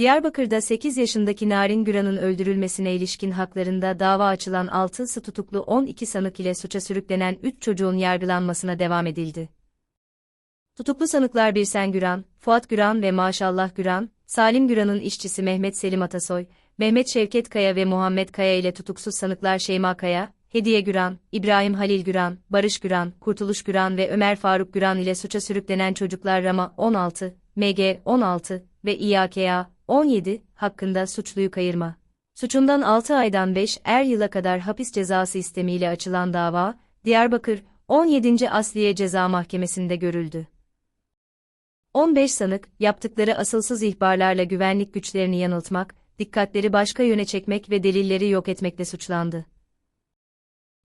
Diyarbakır'da 8 yaşındaki Narin Güran'ın öldürülmesine ilişkin haklarında dava açılan 6'sı tutuklu 12 sanık ile suça sürüklenen 3 çocuğun yargılanmasına devam edildi. Tutuklu sanıklar Birsen Güran, Fuat Güran ve Maşallah Güran, Salim Güran'ın işçisi Mehmet Selim Atasoy, Mehmet Şevket Kaya ve Muhammed Kaya ile tutuksuz sanıklar Şeyma Kaya, Hediye Güran, İbrahim Halil Güran, Barış Güran, Kurtuluş Güran ve Ömer Faruk Güran ile suça sürüklenen çocuklar Rama 16, MG 16 ve İAKA 17 hakkında suçluyu kayırma. Suçundan 6 aydan 5 er yıla kadar hapis cezası istemiyle açılan dava, Diyarbakır 17. Asliye Ceza Mahkemesi'nde görüldü. 15 sanık, yaptıkları asılsız ihbarlarla güvenlik güçlerini yanıltmak, dikkatleri başka yöne çekmek ve delilleri yok etmekle suçlandı.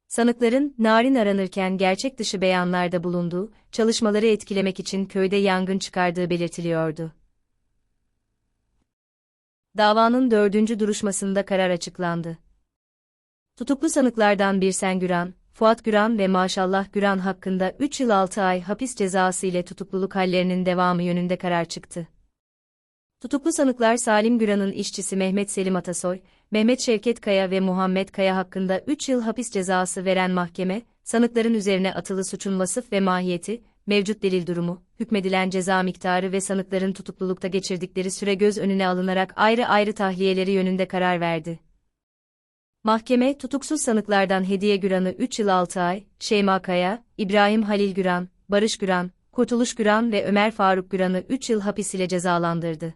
Sanıkların, narin aranırken gerçek dışı beyanlarda bulunduğu, çalışmaları etkilemek için köyde yangın çıkardığı belirtiliyordu. Davanın dördüncü duruşmasında karar açıklandı. Tutuklu sanıklardan Birsen Güran, Fuat Güran ve Maşallah Güran hakkında 3 yıl 6 ay hapis cezası ile tutukluluk hallerinin devamı yönünde karar çıktı. Tutuklu sanıklar Salim Güran'ın işçisi Mehmet Selim Atasoy, Mehmet Şevket Kaya ve Muhammed Kaya hakkında 3 yıl hapis cezası veren mahkeme, sanıkların üzerine atılı suçun vasıf ve mahiyeti, mevcut delil durumu, hükmedilen ceza miktarı ve sanıkların tutuklulukta geçirdikleri süre göz önüne alınarak ayrı ayrı tahliyeleri yönünde karar verdi. Mahkeme, tutuksuz sanıklardan Hediye Güran'ı 3 yıl 6 ay, Şeyma Kaya, İbrahim Halil Güran, Barış Güran, Kurtuluş Güran ve Ömer Faruk Güran'ı 3 yıl hapis ile cezalandırdı.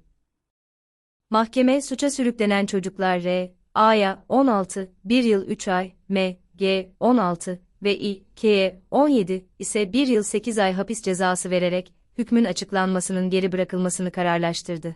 Mahkeme, suça sürüklenen çocuklar R, A'ya 16, 1 yıl 3 ay, M, G, 16 ve İ, K'ye 17 ise 1 yıl 8 ay hapis cezası vererek, hükmün açıklanmasının geri bırakılmasını kararlaştırdı.